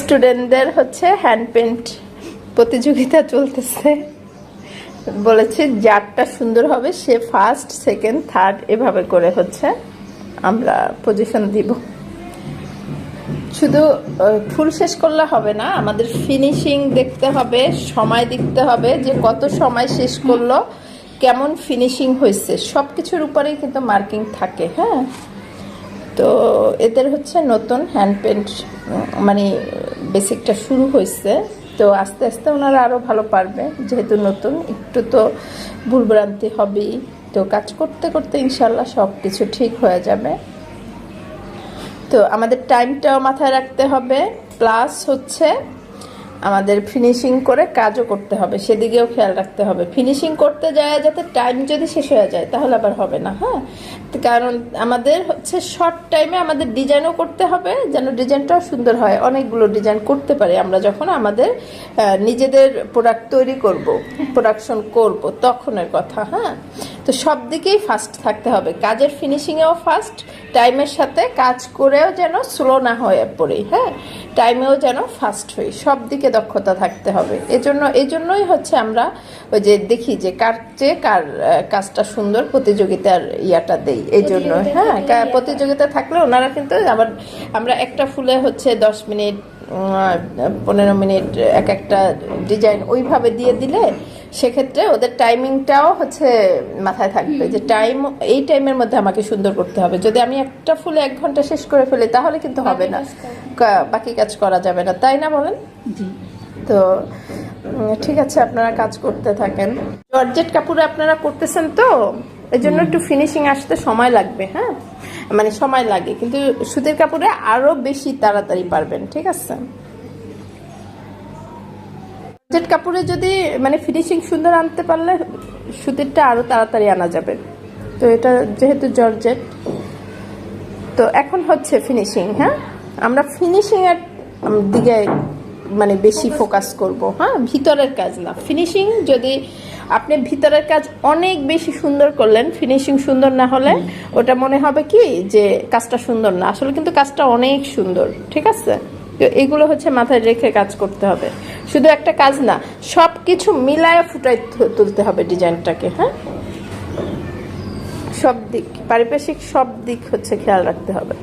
স্টুডেন্টদের হচ্ছে hand paint প্রতিযোগিতা চলতেছে। বলেছে, যারটা সুন্দর হবে, সে ফার্স্ট সেকেন্ড থার্ড এভাবে করে হচ্ছে আমরা পজিশন দিব। শুধু ফুল শেষ করলে হবে না, আমাদের ফিনিশিং দেখতে হবে, সময় দেখতে হবে, যে কত সময় শেষ করল, কেমন ফিনিশিং হয়েছে সব কিছুর উপরেই কিন্তু মার্কিং থাকে হ্যাঁ? তো এদের হচ্ছে নতুন হ্যান্ড পেন্ট মানে বেসিকটা শুরু হয়েছে, তো আস্তে আস্তে ওনারা আরও ভালো পারবে, যেহেতু নতুন, একটু তো ভুলভ্রান্তি হবেই। তো কাজ করতে করতে ইনশাল্লাহ সব কিছু ঠিক হয়ে যাবে। তো আমাদের টাইমটাও মাথায় রাখতে হবে প্লাস হচ্ছে আমাদের ফিনিশিং করে কাজও করতে হবে, সেদিকেও খেয়াল রাখতে হবে। ফিনিশিং করতে যায় যাতে টাইম যদি শেষ হয়ে যায়, তাহলে আবার হবে না হ্যাঁ? কারণ আমাদের হচ্ছে শর্ট টাইমে আমাদের ডিজাইনও করতে হবে, যেন ডিজাইনটাও সুন্দর হয়। অনেকগুলো ডিজাইন করতে পারি আমরা যখন আমাদের নিজেদের প্রোডাক্ট তৈরি করব প্রোডাকশন করব, তখনের কথা হ্যাঁ? তো সব দিকেই ফাস্ট থাকতে হবে। কাজের ফিনিশিংয়েও ফাস্ট টাইমের সাথে কাজ করেও যেন স্লো না হয়ে পড়ি হ্যাঁ? টাইমেও যেন ফাস্ট হই সব দিকে দক্ষতা থাকতে হবে। এজন্য এই জন্যই হচ্ছে আমরা ওই যে দেখি যে কার চেয়ে কার কাজটা সুন্দর প্রতিযোগিতার ইয়াটা দেই এই জন্য হ্যাঁ? প্রতিযোগিতা থাকলে ওনারা কিন্তু আবার আমরা একটা ফুলে হচ্ছে দশ মিনিট পনেরো মিনিট এক একটা ডিজাইন ওইভাবে দিয়ে দিলে সেক্ষেত্রে ওদের টাইমিংটাও হচ্ছে মাথায় থাকবে যে টাইম এই টাইমের মধ্যে আমাকে সুন্দর করতে হবে। যদি আমি একটা ফুলে এক ঘণ্টা শেষ করে ফেলি তাহলে কিন্তু হবে না। বাকি কাজ করা। যাবে না। তাই না বলেন? তো ঠিক আছে আপনারা কাজ করতে থাকেন। জর্জেট কাপড়ে আপনারা করতেছেন তো? এই জন্য একটু ফিনিশিং আসতে সময় লাগবে হ্যাঁ? মানে সময় লাগে কিন্তু সুতির কাপড়ে আরও বেশি তাড়াতাড়ি পারবেন ঠিক আছে? জর্জেট কাপড়ে যদি মানে ফিনিশিং সুন্দর আনতে পারলে সুতিরটা আরও তাড়াতাড়ি আনা যাবে। তো এটা যেহেতু জর্জেট তো এখন হচ্ছে ফিনিশিং হ্যাঁ? আমরা ফিনিশিং এর দিকে মানে বেশি ফোকাস করব। হ্যাঁ ভিতরের কাজ না। ফিনিশিং যদি আপনি ভিতরের কাজ অনেক বেশি সুন্দর করলেন ফিনিশিং সুন্দর না হলে ওটা মনে হবে কি যে কাজটা সুন্দর না। আসলে কিন্তু কাজটা অনেক সুন্দর ঠিক আছে? তো এগুলো হচ্ছে মাথায় রেখে কাজ করতে হবে। শুধু একটা কাজ না সব কিছু মিলায় ফুটাই তুলতে হবে ডিজাইনটাকে হ্যাঁ? সব দিক পারিপার্শ্বিক সব দিক হচ্ছে খেয়াল রাখতে হবে।